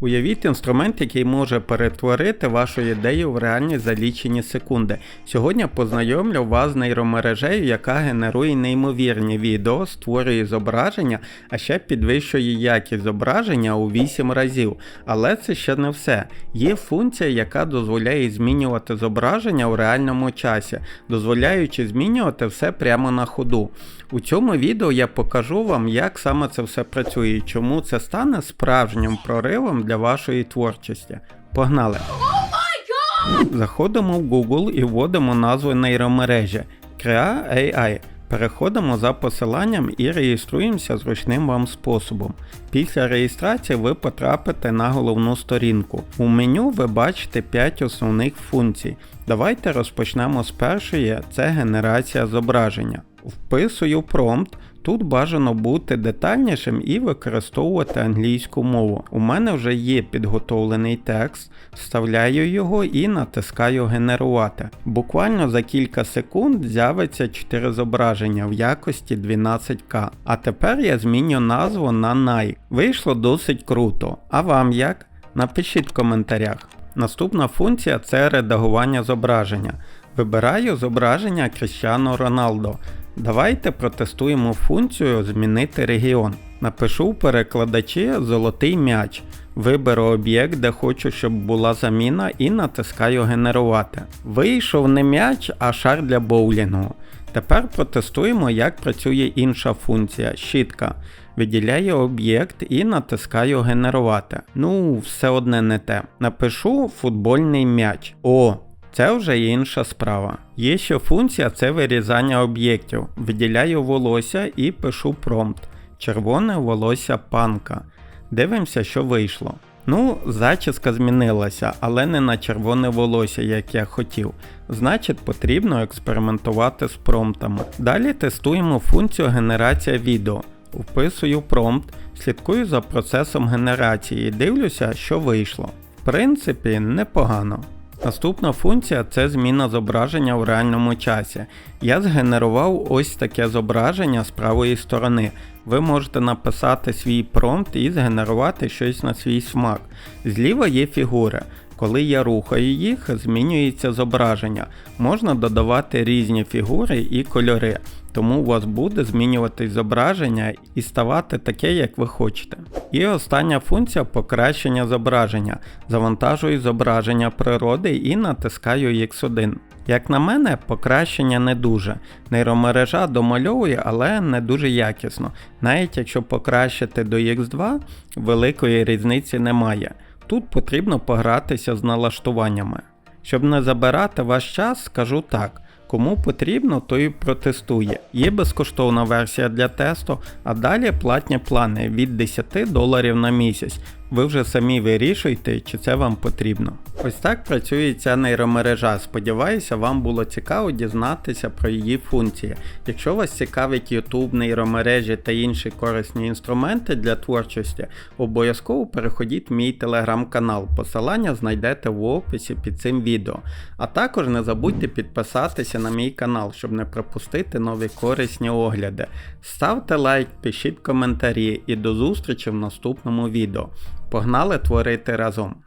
Уявіть інструмент, який може перетворити вашу ідею в реальність за лічені секунди. Сьогодні познайомлю вас з нейромережею, яка генерує неймовірні відео, створює зображення, а ще підвищує якість зображення у 8 разів. Але це ще не все. Є функція, яка дозволяє змінювати зображення у реальному часі, дозволяючи змінювати все прямо на ходу. У цьому відео я покажу вам, як саме це все працює і чому це стане справжнім проривом для вашої творчості. Погнали! Заходимо в Google і вводимо назву нейромережі Crea AI. Переходимо за посиланням і реєструємося зручним вам способом. Після реєстрації ви потрапите на головну сторінку. У меню ви бачите 5 основних функцій. Давайте розпочнемо з першої, це генерація зображення. Вписую промпт. Тут бажано бути детальнішим і використовувати англійську мову. У мене вже є підготовлений текст, вставляю його і натискаю генерувати. Буквально за кілька секунд з'явиться 4 зображення в якості 12К. А тепер я зміню назву на Nike. Вийшло досить круто. А вам як? Напишіть в коментарях. Наступна функція це редагування зображення. Вибираю зображення Кріщано Роналдо. Давайте протестуємо функцію Змінити регіон. Напишу в перекладачі Золотий м'яч. Виберу об'єкт, де хочу, щоб була заміна, і натискаю Генерувати. Вийшов не м'яч, а шар для боулінгу. Тепер протестуємо, як працює інша функція щітка. Виділяю об'єкт і натискаю Генерувати. Ну, все одне не те. Напишу футбольний м'яч. О! Це вже інша справа. Є ще функція це вирізання об'єктів. Виділяю волосся і пишу промпт. Червоне волосся панка. Дивимося, що вийшло. Ну, зачіска змінилася, але не на червоне волосся, як я хотів. Значить, потрібно експериментувати з промптами. Далі тестуємо функцію генерація відео. Вписую промпт, слідкую за процесом генерації і дивлюся, що вийшло. В принципі, непогано. Наступна функція це зміна зображення в реальному часі. Я згенерував ось таке зображення з правої сторони. Ви можете написати свій промпт і згенерувати щось на свій смак. Зліва є фігури. Коли я рухаю їх, змінюється зображення. Можна додавати різні фігури і кольори, тому у вас буде змінюватись зображення і ставати таке, як ви хочете. І остання функція покращення зображення. Завантажую зображення природи і натискаю X1. Як на мене, покращення не дуже. Нейромережа домальовує, але не дуже якісно. Навіть якщо покращити до X2, великої різниці немає. Тут потрібно погратися з налаштуваннями. Щоб не забирати ваш час, скажу так. Кому потрібно, то і протестує. Є безкоштовна версія для тесту, а далі платні плани від 10 доларів на місяць. Ви вже самі вирішуйте, чи це вам потрібно. Ось так працює ця нейромережа. Сподіваюся, вам було цікаво дізнатися про її функції. Якщо вас цікавить YouTube, нейромережі та інші корисні інструменти для творчості, обов'язково переходіть в мій телеграм-канал. Посилання знайдете в описі під цим відео. А також не забудьте підписатися на мій канал, щоб не пропустити нові корисні огляди. Ставте лайк, пишіть коментарі і до зустрічі в наступному відео. Погнали творити разом!